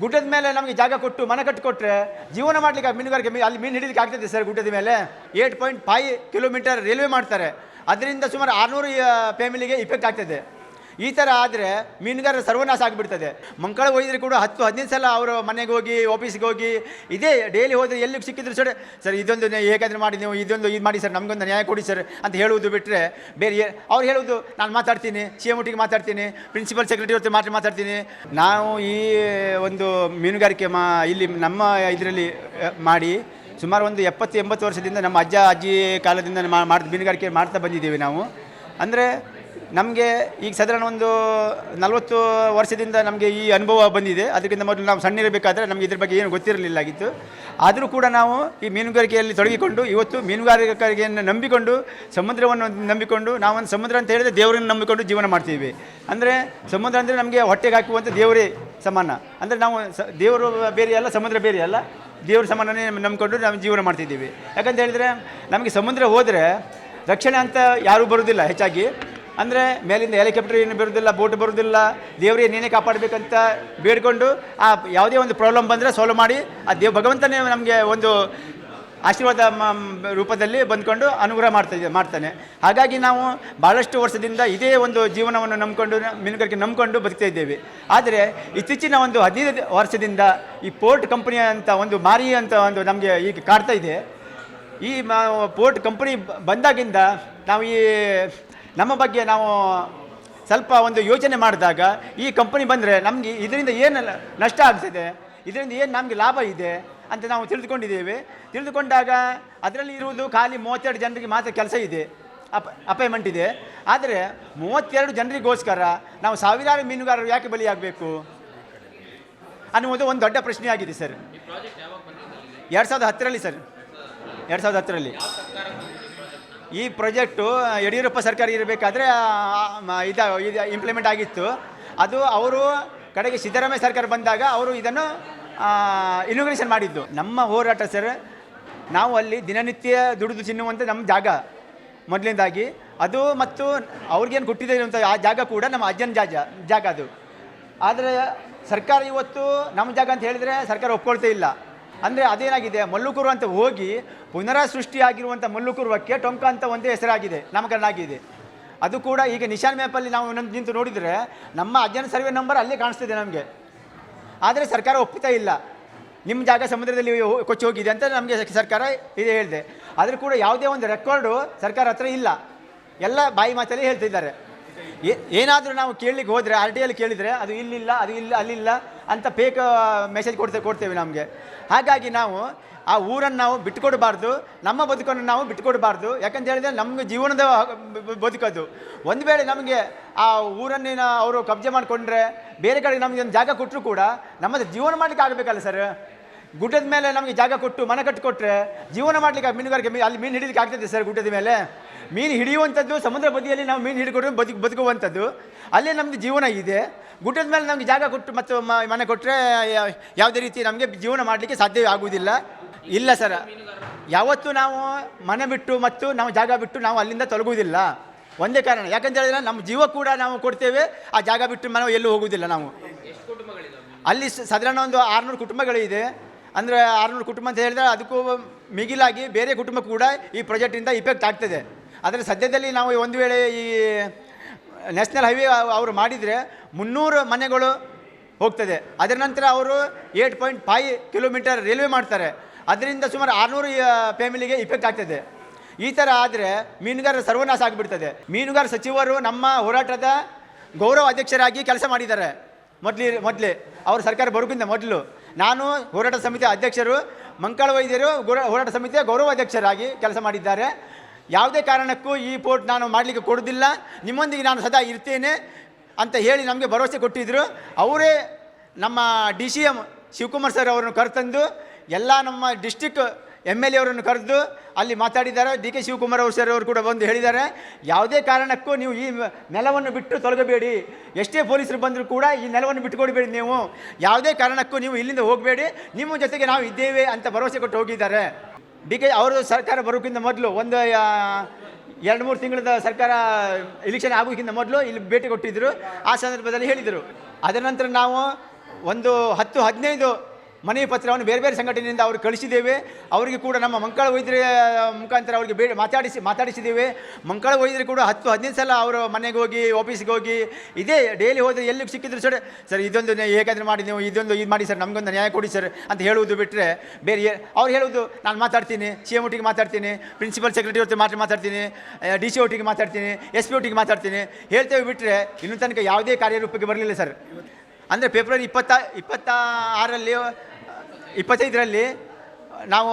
ಗುಡ್ಡದ ಮೇಲೆ ನಮಗೆ ಜಾಗ ಕೊಟ್ಟು ಮನೆ ಕಟ್ಟಿಕೊಟ್ರೆ ಜೀವನ ಮಾಡಲಿಕ್ಕೆ ಮೀನುಗಾರಿಕೆ ಅಲ್ಲಿ ಮೀನು ಹಿಡಿಲಿಕ್ಕೆ ಆಗ್ತದೆ ಸರ್ ಗುಡ್ಡದ ಮೇಲೆ. Eight point five kilometre railway ಮಾಡ್ತಾರೆ. ಅದರಿಂದ ಸುಮಾರು ಆರುನೂರು ಫ್ಯಾಮಿಲಿಗೆ ಇಫೆಕ್ಟ್ ಆಗ್ತದೆ. ಈ ಥರ ಆದರೆ ಮೀನುಗಾರರ ಸರ್ವನಾಶ ಆಗಿಬಿಡ್ತದೆ. ಮಂಕಳ ಹೋಗಿದ್ರೆ ಕೂಡ ಹತ್ತು, ಹದಿನೈದು ಸಲ ಅವರು ಮನೆಗೆ ಹೋಗಿ ಆಫೀಸ್ಗೆ ಹೋಗಿ, ಇದೇ ಡೈಲಿ ಹೋದರೆ ಎಲ್ಲಿಗೆ ಸಿಕ್ಕಿದ್ರು ಸರ್ ಸರ್, ಇದೊಂದು ಹೇಗಾದರೂ ಮಾಡಿ ನೀವು, ಇದೊಂದು ಇದು ಮಾಡಿ ಸರ್, ನಮಗೊಂದು ನ್ಯಾಯ ಕೊಡಿ ಸರ್, ಅಂತ ಹೇಳುವುದು ಬಿಟ್ಟರೆ ಬೇರೆ ಅವ್ರು ಹೇಳುವುದು, ನಾನು ಮಾತಾಡ್ತೀನಿ ಸಿ ಎಂ ಒಟ್ಟಿಗೆ ಮಾತಾಡ್ತೀನಿ ಪ್ರಿನ್ಸಿಪಲ್ ಸೆಕ್ರೆಟರಿ ಹೊತ್ತು ಮಾತ್ರ ಮಾತಾಡ್ತೀನಿ. ನಾವು ಈ ಒಂದು ಮೀನುಗಾರಿಕೆ ಮಾ, ಇಲ್ಲಿ ನಮ್ಮ ಇದರಲ್ಲಿ ಮಾಡಿ ಸುಮಾರು ಒಂದು ಎಪ್ಪತ್ತು, ಎಂಬತ್ತು ವರ್ಷದಿಂದ ನಮ್ಮ ಅಜ್ಜ, ಅಜ್ಜಿ ಕಾಲದಿಂದ ಮಾ- ಮಾಡ್ತಾ ಮೀನುಗಾರಿಕೆ ಮಾಡ್ತಾ ಬಂದಿದ್ದೀವಿ ನಾವು. ಅಂದರೆ ನಮಗೆ ಈಗ ಸಾಧಾರಣ ಒಂದು ನಲವತ್ತು ವರ್ಷದಿಂದ ನಮಗೆ ಈ ಅನುಭವ ಬಂದಿದೆ. ಅದಕ್ಕಿಂತ ಮೊದಲು ನಾವು ಸಣ್ಣಿರಬೇಕಾದ್ರೆ ನಮಗೆ ಇದ್ರ ಬಗ್ಗೆ ಏನು ಗೊತ್ತಿರಲಿಲ್ಲಾಗಿತ್ತು ಆದರೂ ಕೂಡ ನಾವು ಈ ಮೀನುಗಾರಿಕೆಯಲ್ಲಿ ತೊಡಗಿಕೊಂಡು, ಇವತ್ತು ಮೀನುಗಾರಿಕೆಯನ್ನು ನಂಬಿಕೊಂಡು, ಸಮುದ್ರವನ್ನು ನಂಬಿಕೊಂಡು, ನಾವೊಂದು ಸಮುದ್ರ ಅಂತ ಹೇಳಿದ್ರೆ ದೇವರನ್ನು ನಂಬಿಕೊಂಡು ಜೀವನ ಮಾಡ್ತೀವಿ. ಅಂದರೆ ಸಮುದ್ರ ಅಂದರೆ ನಮಗೆ ಹೊಟ್ಟೆಗೆ ಹಾಕುವಂಥ ದೇವರೇ ಸಮಾನ. ಅಂದರೆ ನಾವು ಸ, ದೇವರು ಬೇರೆ ಅಲ್ಲ, ಸಮುದ್ರ ಬೇರೆ ಅಲ್ಲ. ದೇವ್ರ ಸಮಾನನೇ ನಂಬಿಕೊಂಡು ನಾವು ಜೀವನ ಮಾಡ್ತಿದ್ದೀವಿ. ಯಾಕಂತ ಹೇಳಿದರೆ ನಮಗೆ ಸಮುದ್ರ ಹೋದರೆ ರಕ್ಷಣೆ ಅಂತ ಯಾರೂ ಬರೋದಿಲ್ಲ ಹೆಚ್ಚಾಗಿ. ಅಂದರೆ ಮೇಲಿಂದ ಹೆಲಿಕಾಪ್ಟರ್ ಏನು ಬರೋದಿಲ್ಲ, ಬೋಟ್ ಬರೋದಿಲ್ಲ, ದೇವರಿಗೆ ನೀನೇ ಕಾಪಾಡಬೇಕಂತ ಬೇಡಿಕೊಂಡು ಆ ಯಾವುದೇ ಒಂದು ಪ್ರಾಬ್ಲಮ್ ಬಂದರೆ ಸಾಲ್ವ್ ಮಾಡಿ, ಆ ದೇವ್ ಭಗವಂತನೇ ನಮಗೆ ಒಂದು ಆಶೀರ್ವಾದ ರೂಪದಲ್ಲಿ ಬಂದ್ಕೊಂಡು ಅನುಗ್ರಹ ಮಾಡ್ತಾ ಮಾಡ್ತಾನೆ. ಹಾಗಾಗಿ ನಾವು ಭಾಳಷ್ಟು ವರ್ಷದಿಂದ ಇದೇ ಒಂದು ಜೀವನವನ್ನು ನಂಬಿಕೊಂಡು, ಮೀನುಗಾರಿಕೆ ನಂಬಿಕೊಂಡು ಬದುಕ್ತಾ ಇದ್ದೇವೆ. ಆದರೆ ಇತ್ತೀಚಿನ ಒಂದು ಹದಿನೈದು ವರ್ಷದಿಂದ ಈ ಪೋರ್ಟ್ ಕಂಪನಿ ಅಂತ ಒಂದು ಮಾರಿ ಅಂತ ಒಂದು ನಮಗೆ ಈಗ ಕಾಡ್ತಾ ಇದೆ. ಈ ಪೋರ್ಟ್ ಕಂಪನಿ ಬಂದಾಗಿಂದ ನಾವು ಈ ನಮ್ಮ ಬಗ್ಗೆ ನಾವು ಸ್ವಲ್ಪ ಒಂದು ಯೋಚನೆ ಮಾಡಿದಾಗ ಈ ಕಂಪನಿ ಬಂದರೆ ನಮಗೆ ಇದರಿಂದ ಏನು ನಷ್ಟ ಆಗ್ತದೆ, ಇದರಿಂದ ಏನು ನಮಗೆ ಲಾಭ ಇದೆ ಅಂತ ನಾವು ತಿಳಿದುಕೊಂಡಿದ್ದೇವೆ. ತಿಳಿದುಕೊಂಡಾಗ ಅದರಲ್ಲಿ ಇರುವುದು ಖಾಲಿ ಮೂವತ್ತೆರಡು ಜನರಿಗೆ ಮಾತ್ರ ಕೆಲಸ ಇದೆ, ಅಪ್ ಇದೆ. ಆದರೆ ಮೂವತ್ತೆರಡು ಜನರಿಗೋಸ್ಕರ ನಾವು ಸಾವಿರಾರು ಮೀನುಗಾರರು ಯಾಕೆ ಬಲಿಯಾಗಬೇಕು? ಅನ್ನುವುದು ಒಂದು ದೊಡ್ಡ ಪ್ರಶ್ನೆಯಾಗಿದೆ, ಸರ್. ಎರಡು ಸಾವಿರದ ಹತ್ತರಲ್ಲಿ, ಸರ್. ಎರಡು ಸಾವಿರದ ಹತ್ತರಲ್ಲಿ. ಈ ಪ್ರಾಜೆಕ್ಟು ಯಡಿಯೂರಪ್ಪ ಸರ್ಕಾರ ಇರಬೇಕಾದ್ರೆ ಇದು ಇದು ಇಂಪ್ಲಿಮೆಂಟ್ ಆಗಿತ್ತು. ಅದು ಅವರು ಕಡೆಗೆ ಸಿದ್ದರಾಮಯ್ಯ ಸರ್ಕಾರ ಬಂದಾಗ ಅವರು ಇದನ್ನು ಇನಾಗ್ರೇಷನ್ ಮಾಡಿದ್ದು. ನಮ್ಮ ಹೋರಾಟ ಸರ್, ನಾವು ಅಲ್ಲಿ ದಿನನಿತ್ಯ ದುಡಿದು ತಿನ್ನುವಂಥ ನಮ್ಮ ಜಾಗ ಮೊದಲಿಂದಾಗಿ. ಅದು ಮತ್ತು ಅವ್ರಿಗೇನು ಕೊಟ್ಟಿದೆ ಅಂತ ಆ ಜಾಗ ಕೂಡ ನಮ್ಮ ಅಜ್ಜನ ಜಾಗ ಜಾಗ ಅದು. ಆದರೆ ಸರ್ಕಾರ ಇವತ್ತು ನಮ್ಮ ಜಾಗ ಅಂತ ಹೇಳಿದರೆ ಸರ್ಕಾರ ಒಪ್ಕೊಳ್ತಾ ಇಲ್ಲ. ಅಂದರೆ ಅದೇನಾಗಿದೆ? ಮಲ್ಲುಕುರು ಅಂತ ಹೋಗಿ ಪುನರ ಸೃಷ್ಟಿಯಾಗಿರುವಂಥ ಮಲ್ಲುಕುರುವಕ್ಕೆ ಟೊಂಕ ಅಂತ ಒಂದೇ ಹೆಸರಾಗಿದೆ, ನಾಮಕರಣ ಆಗಿದೆ. ಅದು ಕೂಡ ಈಗ ನಿಶಾನ್ ಮ್ಯಾಪಲ್ಲಿ ನಾವು ನಿಂತು ನೋಡಿದರೆ ನಮ್ಮ ಅಜ್ಜನ ಸರ್ವೆ ನಂಬರ್ ಅಲ್ಲೇ ಕಾಣಿಸ್ತಿದೆ ನಮಗೆ. ಆದರೆ ಸರ್ಕಾರ ಒಪ್ಪಿತಾ ಇಲ್ಲ. ನಿಮ್ಮ ಜಾಗ ಸಮುದ್ರದಲ್ಲಿ ಕೊಚ್ಚಿ ಹೋಗಿದೆ ಅಂತ ನಮಗೆ ಸರ್ಕಾರ ಇದೆ ಹೇಳಿದೆ. ಆದರೂ ಕೂಡ ಯಾವುದೇ ಒಂದು ರೆಕಾರ್ಡು ಸರ್ಕಾರ ಹತ್ರ ಇಲ್ಲ. ಎಲ್ಲ ಬಾಯಿ ಮಾತಲ್ಲಿ ಹೇಳ್ತಿದ್ದಾರೆ. ಏನಾದರೂ ನಾವು ಕೇಳಲಿಕ್ಕೆ ಹೋದರೆ ಆರ್ ಟಿ ಅಲ್ಲಿ ಕೇಳಿದರೆ, ಅದು ಇಲ್ಲಿಲ್ಲ, ಅದು ಇಲ್ಲ, ಅಲ್ಲಿಲ್ಲ ಅಂತ ಫೇಕ್ ಮೆಸೇಜ್ ಕೊಡ್ತೇವೆ ಕೊಡ್ತೇವೆ ನಮಗೆ. ಹಾಗಾಗಿ ನಾವು ಆ ಊರನ್ನು ನಾವು ಬಿಟ್ಟುಕೊಡಬಾರ್ದು, ನಮ್ಮ ಬದುಕನ್ನು ನಾವು ಬಿಟ್ಟುಕೊಡಬಾರ್ದು. ಯಾಕಂತ ಹೇಳಿದರೆ ನಮ್ಮ ಜೀವನದ ಬದುಕದು. ಒಂದು ವೇಳೆ ನಮಗೆ ಆ ಊರನ್ನಿನ ಅವರು ಕಬ್ಜೆ ಮಾಡಿಕೊಂಡ್ರೆ, ಬೇರೆ ಕಡೆ ನಮಗೆ ಒಂದು ಜಾಗ ಕೊಟ್ಟರು ಕೂಡ, ನಮ್ಮದು ಜೀವನ ಮಾಡಲಿಕ್ಕೆ ಆಗಬೇಕಲ್ಲ ಸರ್ ಗುಡ್ಡದ ಮೇಲೆ ನಮಗೆ ಜಾಗ ಕೊಟ್ಟು ಮನೆ ಕಟ್ಟಿಕೊಟ್ರೆ ಜೀವನ ಮಾಡಲಿಕ್ಕೆ ಮೀನುಗಾರಿಕೆ ಮೀ ಅಲ್ಲಿ ಮೀನು ಹಿಡಿಲಿಕ್ಕೆ ಆಗ್ತದೆ ಸರ್ ಗುಡ್ಡದ ಮೇಲೆ. ಮೀನು ಹಿಡಿಯುವಂಥದ್ದು, ಸಮುದ್ರ ಬದಿಯಲ್ಲಿ ನಾವು ಮೀನು ಹಿಡ್ಕೊಂಡು ಬದುಕು ಬದುಕುವಂಥದ್ದು. ಅಲ್ಲೇ ನಮ್ಮದು ಜೀವನ ಇದೆ. ಗುಡ್ಡದ ಮೇಲೆ ನಮಗೆ ಜಾಗ ಕೊಟ್ಟು ಮತ್ತು ಮನೆ ಕೊಟ್ಟರೆ ಯಾವುದೇ ರೀತಿ ನಮಗೆ ಜೀವನ ಮಾಡಲಿಕ್ಕೆ ಸಾಧ್ಯ ಆಗುವುದಿಲ್ಲ. ಇಲ್ಲ ಸರ್. ಯಾವತ್ತೂ ನಾವು ಮನೆ ಬಿಟ್ಟು ಮತ್ತು ನಾವು ಜಾಗ ಬಿಟ್ಟು ನಾವು ಅಲ್ಲಿಂದ ತೊಲಗುವುದಿಲ್ಲ. ಒಂದೇ ಕಾರಣ. ಯಾಕಂತ ಹೇಳಿದ್ರೆ ನಮ್ಮ ಜೀವ ಕೂಡ ನಾವು ಕೊಡ್ತೇವೆ, ಆ ಜಾಗ ಬಿಟ್ಟು ನಾವು ಎಲ್ಲೂ ಹೋಗುವುದಿಲ್ಲ ನಾವು. ಅಲ್ಲಿ ಸಾಧಾರಣ ಒಂದು ಆರುನೂರು ಕುಟುಂಬಗಳಿದೆ. ಅಂದರೆ ಆರುನೂರು ಕುಟುಂಬ ಅಂತ ಹೇಳಿದ್ರೆ ಅದಕ್ಕೂ ಮಿಗಿಲಾಗಿ ಬೇರೆ ಕುಟುಂಬ ಕೂಡ ಈ ಪ್ರಾಜೆಕ್ಟಿಂದ ಇಫೆಕ್ಟ್ ಆಗ್ತದೆ. ಆದರೆ ಸದ್ಯದಲ್ಲಿ ನಾವು ಒಂದು ವೇಳೆ ಈ ನ್ಯಾಷನಲ್ ಹೈವೇ ಅವರು ಮಾಡಿದರೆ ಮುನ್ನೂರು ಮನೆಗಳು ಹೋಗ್ತದೆ. ಅದರ ನಂತರ ಅವರು eight point five kilometre railway ಮಾಡ್ತಾರೆ. ಅದರಿಂದ ಸುಮಾರು ಆರುನೂರು ಫ್ಯಾಮಿಲಿಗೆ ಇಫೆಕ್ಟ್ ಆಗ್ತದೆ. ಈ ಥರ ಆದರೆ ಮೀನುಗಾರರ ಸರ್ವನಾಶ ಆಗಿಬಿಡ್ತದೆ. ಮೀನುಗಾರ ಸಚಿವರು ನಮ್ಮ ಹೋರಾಟದ ಗೌರವ ಅಧ್ಯಕ್ಷರಾಗಿ ಕೆಲಸ ಮಾಡಿದ್ದಾರೆ. ಮೊದಲಿ, ಮೊದಲೇ. ಅವರು ಸರ್ಕಾರ ಬರೋಕ್ಕಿಂತ ಮೊದಲು. ನಾನು ಹೋರಾಟ ಸಮಿತಿ ಅಧ್ಯಕ್ಷರು, ಮಂಕಾಳ ವೈದ್ಯರು ಹೋರಾಟ ಸಮಿತಿಯ ಗೌರವ ಅಧ್ಯಕ್ಷರಾಗಿ ಕೆಲಸ ಮಾಡಿದ್ದಾರೆ. ಯಾವುದೇ ಕಾರಣಕ್ಕೂ ಈ ಪೋರ್ಟ್ ನಾನು ಮಾಡಲಿಕ್ಕೆ ಕೊಡೋದಿಲ್ಲ ನಿಮ್ಮೊಂದಿಗೆ ನಾನು ಸದಾ ಇರ್ತೇನೆ ಅಂತ ಹೇಳಿ ನಮಗೆ ಭರವಸೆ ಕೊಟ್ಟಿದ್ದರು ಅವರೇ ನಮ್ಮ D C M Shivakumar sir ಅವರನ್ನು ಕರೆತಂದು ಎಲ್ಲ ನಮ್ಮ ಡಿಸ್ಟಿಕ್ ಎಂ ಎಲ್ ಎ ಅವರನ್ನು ಕರೆದು ಅಲ್ಲಿ ಮಾತಾಡಿದ್ದಾರೆ. ಡಿ ಕೆ ಶಿವಕುಮಾರ್ ಅವರು ಸರ್ ಅವರು ಕೂಡ ಬಂದು ಹೇಳಿದ್ದಾರೆ. ಯಾವುದೇ ಕಾರಣಕ್ಕೂ ನೀವು ಈ ನೆಲವನ್ನು ಬಿಟ್ಟು ತೊಲಗಬೇಡಿ. ಎಷ್ಟೇ ಪೊಲೀಸರು ಬಂದರೂ ಕೂಡ ಈ ನೆಲವನ್ನು ಬಿಟ್ಟುಕೊಡಬೇಡಿ ನೀವು. ಯಾವುದೇ ಕಾರಣಕ್ಕೂ ನೀವು ಇಲ್ಲಿಂದ ಹೋಗಬೇಡಿ. ನಿಮ್ಮ ಜೊತೆಗೆ ನಾವು ಇದ್ದೇವೆ ಅಂತ ಭರವಸೆ ಕೊಟ್ಟು ಹೋಗಿದ್ದಾರೆ. ಡಿ ಕೆ ಅವರು ಸರ್ಕಾರ ಬರೋಕ್ಕಿಂತ ಮೊದಲು ಒಂದು ಎರಡು, ಮೂರು ತಿಂಗಳದ ಸರ್ಕಾರ ಎಲೆಕ್ಷನ್ ಆಗೋಕ್ಕಿಂತ ಮೊದಲು ಇಲ್ಲಿ ಭೇಟಿ ಕೊಟ್ಟಿದ್ದರು ಆ ಸಂದರ್ಭದಲ್ಲಿ ಹೇಳಿದರು. ಅದರ ನಂತರ ನಾವು ಒಂದು ಹತ್ತು, ಹದಿನೈದು ಮನವಿ ಪತ್ರವನ್ನು ಬೇರೆ ಬೇರೆ ಸಂಘಟನೆಯಿಂದ ಅವರು ಕಳಿಸಿದ್ದೇವೆ. ಅವರಿಗೆ ಕೂಡ ನಮ್ಮ ಮಂಕಳ ವೈದ್ಯರ ಮುಖಾಂತರ ಅವರಿಗೆ ಬೇಡ, ಮಾತಾಡಿಸಿ, ಮಾತಾಡಿಸಿದ್ದೇವೆ. ಮಂಕಳ ವೈದ್ಯರು ಕೂಡ ಹತ್ತು, ಹದಿನೈದು ಸಲ ಅವರು ಮನೆಗೆ ಹೋಗಿ ಆಫೀಸ್ಗೆ ಹೋಗಿ, ಇದೇ ಡೈಲಿ ಹೋದರೆ ಎಲ್ಲಿ ಸಿಕ್ಕಿದ್ರು ಸರ್ ಸರ್, ಇದೊಂದು ಹೇಗಾದರೂ ಮಾಡಿ ನೀವು, ಇದೊಂದು ಇದು ಮಾಡಿ ಸರ್, ನಮಗೊಂದು ನ್ಯಾಯ ಕೊಡಿ ಸರ್, ಅಂತ ಹೇಳುವುದು ಬಿಟ್ಟರೆ ಬೇರೆ ಅವ್ರು ಹೇಳುವುದು, ನಾನು ಮಾತಾಡ್ತೀನಿ, ಸಿ ಎಂ ಒಟ್ಟಿಗೆ ಮಾತಾಡ್ತೀನಿ, ಪ್ರಿನ್ಸಿಪಲ್ ಸೆಕ್ರೆಟರಿ ಒಟ್ಟಿಗೆ ಮಾತ್ರ ಮಾತಾಡ್ತೀನಿ ಡಿ ಸಿ ಒಟ್ಟಿಗೆ ಮಾತಾಡ್ತೀನಿ, ಎಸ್ ಪಿ ಒಟ್ಟಿಗೆ ಮಾತಾಡ್ತೀನಿ, ಹೇಳ್ತೇವೆ ಬಿಟ್ಟರೆ ಇನ್ನೂ ತನಕ ಯಾವುದೇ ಕಾರ್ಯರೂಪಕ್ಕೆ ಬರಲಿಲ್ಲ ಸರ್. ಅಂದರೆ ಫೆಬ್ರವರಿ ಇಪ್ಪತ್ತ ಇಪ್ಪತ್ತ ಆರರಲ್ಲಿ ಇಪ್ಪತ್ತೈದರಲ್ಲಿ ನಾವು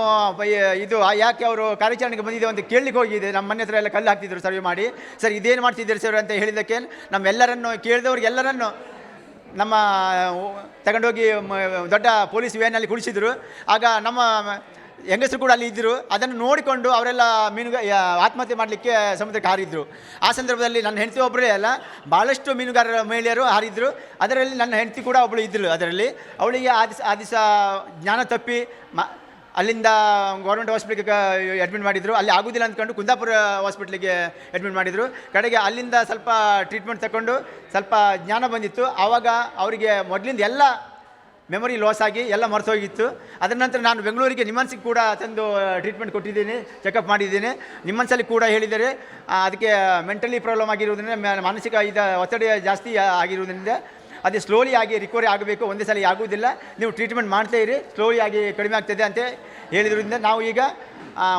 ಇದು ಯಾಕೆ ಅವರು ಕಾರ್ಯಾಚರಣೆಗೆ ಬಂದಿದೆ ಅಂತ ಕೇಳಲಿಕ್ಕೆ ಹೋಗಿದೆ. ನಮ್ಮ ಮನೆ ಹತ್ರ ಎಲ್ಲ ಕಲ್ಲು ಹಾಕ್ತಿದ್ರು ಸರ್ವೆ ಮಾಡಿ. ಸರ್, ಇದೇನು ಮಾಡ್ತಿದ್ದೀರಿ ಸರ್ ಅಂತ ಹೇಳಿದ್ದಕ್ಕೆ ನಮ್ಮೆಲ್ಲರನ್ನು, ಕೇಳಿದವ್ರಿಗೆ ಎಲ್ಲರನ್ನು ನಮ್ಮ ತಗೊಂಡೋಗಿ ದೊಡ್ಡ ಪೊಲೀಸ್ ವ್ಯಾನಲ್ಲಿ ಕುಳಿಸಿದ್ರು. ಆಗ ನಮ್ಮ ಹೆಂಗಸರು ಕೂಡ ಅಲ್ಲಿ ಇದ್ದರು ಅದನ್ನು ನೋಡಿಕೊಂಡು ಅವರೆಲ್ಲ ಮೀನುಗ ಆತ್ಮಹತ್ಯೆ ಮಾಡಲಿಕ್ಕೆ ಸಮುದ್ರಕ್ಕೆ ಹಾರಿದ್ರು. ಆ ಸಂದರ್ಭದಲ್ಲಿ ನನ್ನ ಹೆಂಡತಿ ಒಬ್ಬರೇ ಅಲ್ಲ ಭಾಳಷ್ಟು ಮೀನುಗಾರರ ಮಹಿಳೆಯರು ಹಾರಿದ್ರು. ಅದರಲ್ಲಿ ನನ್ನ ಹೆಂಡತಿ ಕೂಡ ಒಬ್ಬಳು ಇದ್ದರು ಅದರಲ್ಲಿ. ಅವಳಿಗೆ ಆ ದಿವಸ ಆ ದಿವಸ ಜ್ಞಾನ ತಪ್ಪಿ ಮ, ಅಲ್ಲಿಂದ ಗೌರ್ಮೆಂಟ್ ಹಾಸ್ಪಿಟ್ಲಿಗೆ ಅಡ್ಮಿಟ್ ಮಾಡಿದರು. ಅಲ್ಲಿ ಆಗೋದಿಲ್ಲ ಅಂದ್ಕೊಂಡು ಕುಂದಾಪುರ ಹಾಸ್ಪಿಟ್ಲಿಗೆ ಅಡ್ಮಿಟ್ ಮಾಡಿದರು. ಕಡೆಗೆ ಅಲ್ಲಿಂದ ಸ್ವಲ್ಪ ಟ್ರೀಟ್ಮೆಂಟ್ ತಗೊಂಡು ಸ್ವಲ್ಪ ಜ್ಞಾನ ಬಂದಿತ್ತು. ಆವಾಗ ಅವರಿಗೆ ಮೊದಲಿಂದ ಎಲ್ಲ ಮೆಮೊರಿ ಲಾಸ್ ಆಗಿ ಎಲ್ಲ ಮರೆತೋಗಿತ್ತು. ಅದರ ನಂತರ ನಾನು ಬೆಂಗಳೂರಿಗೆ ನಿಮ್ಮನ್ಸಿಗೆ ಕೂಡ ತಂದು ಟ್ರೀಟ್ಮೆಂಟ್ ಕೊಟ್ಟಿದ್ದೀನಿ ಚೆಕಪ್ ಮಾಡಿದ್ದೀನಿ. ನಿಮ್ಮನ್ಸಲ್ಲಿ ಕೂಡ ಹೇಳಿದರೆ ಅದಕ್ಕೆ ಮೆಂಟಲಿ ಪ್ರಾಬ್ಲಮ್ ಆಗಿರುವುದರಿಂದ ಮಾನಸಿಕ ಇದು, ಒತ್ತಡ ಜಾಸ್ತಿ ಆಗಿರುವುದರಿಂದ ಅದೇ ಸ್ಲೋಲಿ ಆಗಿ ರಿಕವರಿ ಆಗಬೇಕು. ಒಂದೇ ಸಲ ಆಗುವುದಿಲ್ಲ. ನೀವು ಟ್ರೀಟ್ಮೆಂಟ್ ಮಾಡ್ತಾ ಇರಿ ಸ್ಲೋಲಿ ಆಗಿ ಕಡಿಮೆ ಆಗ್ತದೆ ಅಂತ ಹೇಳಿದ್ರಿಂದ ನಾವು ಈಗ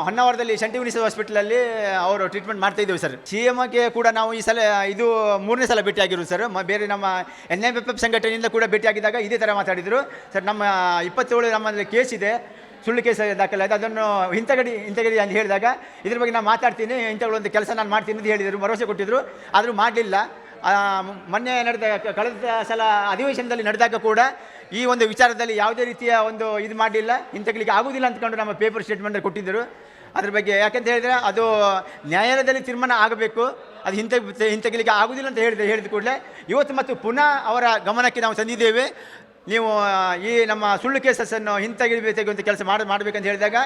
ಹೊನ್ನಾವರದಲ್ಲಿ ಸೆಂಟಿ ಯುನಿಸ್ ಹಾಸ್ಪಿಟಲಲ್ಲಿ ಅವರು ಟ್ರೀಟ್ಮೆಂಟ್ ಮಾಡ್ತಾ ಇದ್ದೀವಿ ಸರ್ ಸಿ ಎಮ್ಗೆ ಕೂಡ ನಾವು ಈ ಸಲ, ಇದು ಮೂರನೇ ಸಲ ಭೇಟಿಯಾಗಿರೋದು ಸರ್ ಬೇರೆ ನಮ್ಮ ಎನ್ ಎಂ ಎಫ್ ಎಫ್ ಸಂಘಟನೆಯಿಂದ ಕೂಡ ಭೇಟಿಯಾಗಿದ್ದಾಗ ಇದೇ ಥರ ಮಾತಾಡಿದರು. ಸರ್ ನಮ್ಮ ಇಪ್ಪತ್ತೇಳು ನಮ್ಮಲ್ಲಿ ಕೇಸ್ ಇದೆ. ಸುಳ್ಳು ಕೇಸ್ ದಾಖಲಾಯಿತು ಅದನ್ನು ಹಿಂತಗಡಿ ಹಿಂತಗಡಿ ಅಂತ ಹೇಳಿದಾಗ ಇದ್ರ ಬಗ್ಗೆ ನಾನು ಮಾತಾಡ್ತೀನಿ. ಇಂಥಗಳೊಂದು ಕೆಲಸ ನಾನು ಮಾಡ್ತೀನಿ ಅಂತ ಹೇಳಿದರು. ಭರವಸೆ ಕೊಟ್ಟಿದ್ದರು ಆದರೂ ಮಾಡಲಿಲ್ಲ. ಮೊನ್ನೆ ನಡೆದ, ಕಳೆದ ಸಲ ಅಧಿವೇಶನದಲ್ಲಿ ನಡೆದಾಗ ಕೂಡ ಈ ಒಂದು ವಿಚಾರದಲ್ಲಿ ಯಾವುದೇ ರೀತಿಯ ಒಂದು ಇದು ಮಾಡಲಿಲ್ಲ ಇಂತಕ್ಲಿಕ್ಕೆ ಆಗುವುದಿಲ್ಲ ಅಂತಕೊಂಡು ನಮ್ಮ ಪೇಪರ್ ಸ್ಟೇಟ್ಮೆಂಟ್ ಕೊಟ್ಟಿದ್ದರು. ಅದ್ರ ಬಗ್ಗೆ ಯಾಕೆಂತ ಹೇಳಿದರೆ ಅದು ನ್ಯಾಯಾಲಯದಲ್ಲಿ ತೀರ್ಮಾನ ಆಗಬೇಕು, ಅದು ಹಿಂತೆ ಹಿಂತೆಗಲಿಕ್ಕೆ ಆಗುವುದಿಲ್ಲ ಅಂತ ಹೇಳಿದೆ, ಹೇಳಿದ ಕೂಡಲೇ ಇವತ್ತು ಮತ್ತು ಪುನಃ ಅವರ ಗಮನಕ್ಕೆ ನಾವು ತಂದಿದ್ದೇವೆ. ನೀವು ಈ ನಮ್ಮ ಸುಳ್ಳು ಕೇಸಸ್ಸನ್ನು ಅಂತ ಕೆಲಸ ಮಾಡಿ, ಮಾಡಬೇಕಂತ ಹೇಳಿದಾಗ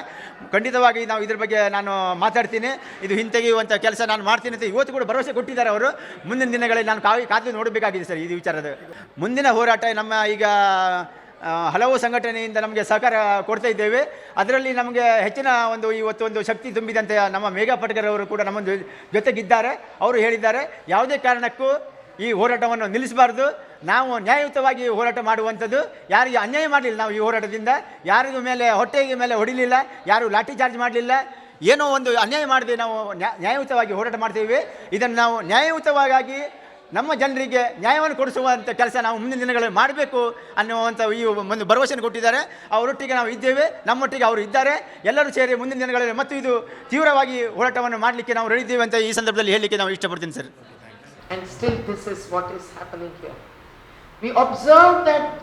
ಖಂಡಿತವಾಗಿ ನಾವು ಇದ್ರ ಬಗ್ಗೆ ನಾನು ಮಾತಾಡ್ತೀನಿ. ಇದು ಹಿಂತೆಗೆಯುವಂಥ ಕೆಲಸ ನಾನು ಮಾಡ್ತೀನಿ ಅಂತ ಇವತ್ತು ಕೂಡ ಭರವಸೆ ಕೊಟ್ಟಿದ್ದಾರೆ ಅವರು. ಮುಂದಿನ ದಿನಗಳಲ್ಲಿ ನಾನು ಕಾವಿ ಕಾದು ನೋಡಬೇಕಾಗಿದೆ ಸರ್ ಇದು ವಿಚಾರದ. ಮುಂದಿನ ಹೋರಾಟ ನಮ್ಮ ಈಗ ಹಲವು ಸಂಘಟನೆಯಿಂದ ನಮಗೆ ಸಹಕಾರ ಕೊಡ್ತಾ ಇದ್ದೇವೆ. ಅದರಲ್ಲಿ ನಮಗೆ ಹೆಚ್ಚಿನ ಒಂದು ಇವತ್ತು ಒಂದು ಶಕ್ತಿ ತುಂಬಿದಂತೆ ನಮ್ಮ ಮೇಘಾ ಪಟ್ಕರ್ ಅವರು ಕೂಡ ನಮ್ಮ ಜೊತೆಗಿದ್ದಾರೆ. ಅವರು ಹೇಳಿದ್ದಾರೆ ಯಾವುದೇ ಕಾರಣಕ್ಕೂ ಈ ಹೋರಾಟವನ್ನು ನಿಲ್ಲಿಸಬಾರ್ದು. ನಾವು ನ್ಯಾಯಯುತವಾಗಿ ಹೋರಾಟ ಮಾಡುವಂಥದ್ದು. ಯಾರಿಗೆ ಅನ್ಯಾಯ ಮಾಡಲಿಲ್ಲ ನಾವು ಈ ಹೋರಾಟದಿಂದ. ಯಾರಿಗೂ ಮೇಲೆ, ಹೊಟ್ಟೆಗೆ ಮೇಲೆ ಹೊಡಿಲಿಲ್ಲ. ಯಾರು ಲಾಠಿ ಚಾರ್ಜ್ ಮಾಡಲಿಲ್ಲ. ಏನೋ ಒಂದು ಅನ್ಯಾಯ ಮಾಡದೆ ನಾವು ನ್ಯಾ- ನ್ಯಾಯಯುತವಾಗಿ ಹೋರಾಟ ಮಾಡ್ತೀವಿ. ಇದನ್ನು ನಾವು ನ್ಯಾಯಯುತವಾಗಿ ನಮ್ಮ ಜನರಿಗೆ ನ್ಯಾಯವನ್ನು ಕೊಡಿಸುವಂಥ ಕೆಲಸ ನಾವು ಮುಂದಿನ ದಿನಗಳಲ್ಲಿ ಮಾಡಬೇಕು ಅನ್ನುವಂಥ ಈ ಒಂದು ಭರವಸೆಯನ್ನು ಕೊಟ್ಟಿದ್ದಾರೆ. ಅವರೊಟ್ಟಿಗೆ ನಾವು ಇದ್ದೇವೆ. ನಮ್ಮೊಟ್ಟಿಗೆ ಅವರು ಇದ್ದಾರೆ. ಎಲ್ಲರೂ ಸೇರಿ ಮುಂದಿನ ದಿನಗಳಲ್ಲಿ ಮತ್ತು ಇದು ತೀವ್ರವಾಗಿ ಹೋರಾಟವನ್ನು ಮಾಡಲಿಕ್ಕೆ ನಾವು ರೆಡಿದ್ದೇವೆ ಅಂತ ಈ ಸಂದರ್ಭದಲ್ಲಿ ಹೇಳಲಿಕ್ಕೆ ನಾವು ಇಷ್ಟಪಡ್ತೀನಿ sir. And still, this is what is happening here. We observe that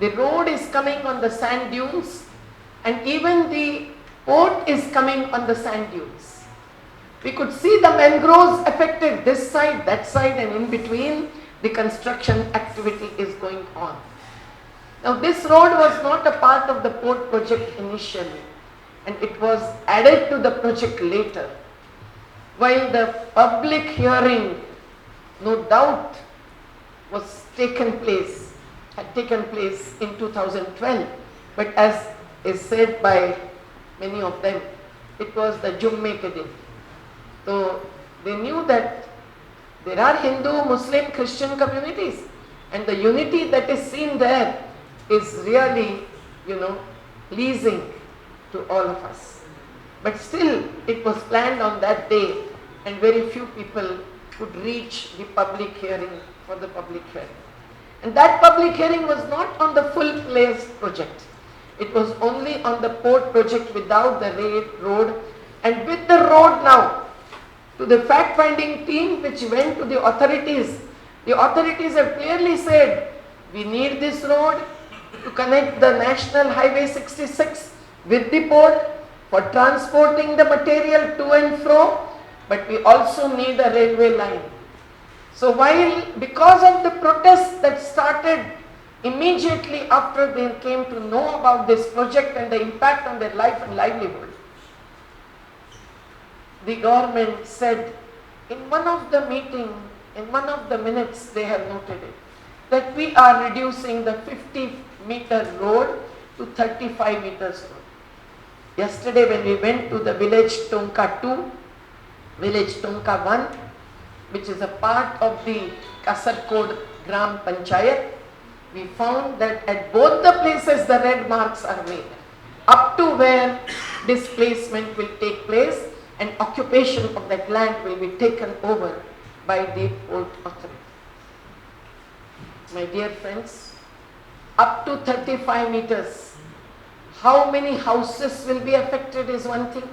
the road is coming on the sand dunes, and even the port is coming on the sand dunes. We could see the mangroves affected this side, that side, and in between, the construction activity is going on. Now, this road was not a part of the port project initially, and it was added to the project later. While the public hearing, no doubt, was taken place, had taken place in 2012, but as is said by many of them, it was the Jumme day. So they knew that there are Hindu, Muslim, Christian communities, and the unity that is seen there is really, you know, pleasing to all of us. But still, it was planned on that day, and very few people could reach the public hearing for the public hearing. And that public hearing was not on the full place project. It was only on the port project without the road, and with the road now, to the fact finding team which went to the authorities, the authorities have clearly said, we need this road to connect the National Highway 66 with the port for transporting the material to and fro, but we also need a railway line. So while, because of the protests that started immediately after they came to know about this project and the impact on their life and livelihood, the government said in one of the meeting, in one of the minutes they have noted it, that we are reducing the 50 meter road to 35 meters road. Yesterday when we went to the village Tonka 2, village Tonka 1, which is a part of the Kasarkod Gram Panchayat, we found that at both the places the red marks are made up to where displacement will take place and occupation of that land will be taken over by the port authority. My dear friends, up to 35 meters, how many houses will be affected is one thing.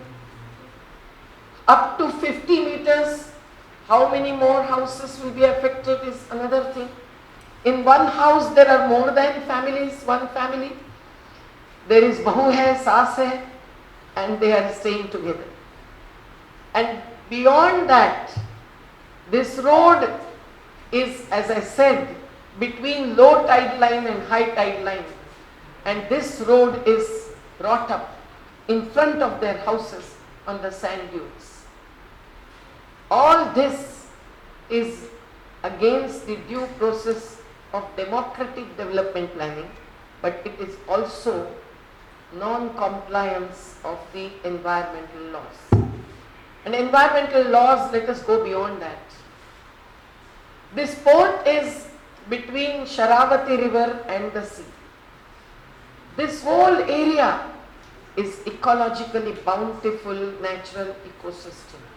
Up to 50 meters, how many more houses will be affected is another thing. In one house, there are more than families, one family. There is bahu hai, saas hai, and they are staying together. And beyond that, this road is, as I said, between low tide line and high tide line. And this road is brought up in front of their houses on the sand dunes. All this is against the due process of democratic development planning, but it is also non-compliance of the environmental laws. And environmental laws, let us go beyond that. This port is between Sharavati river and the sea. This whole area is ecologically bountiful natural ecosystem.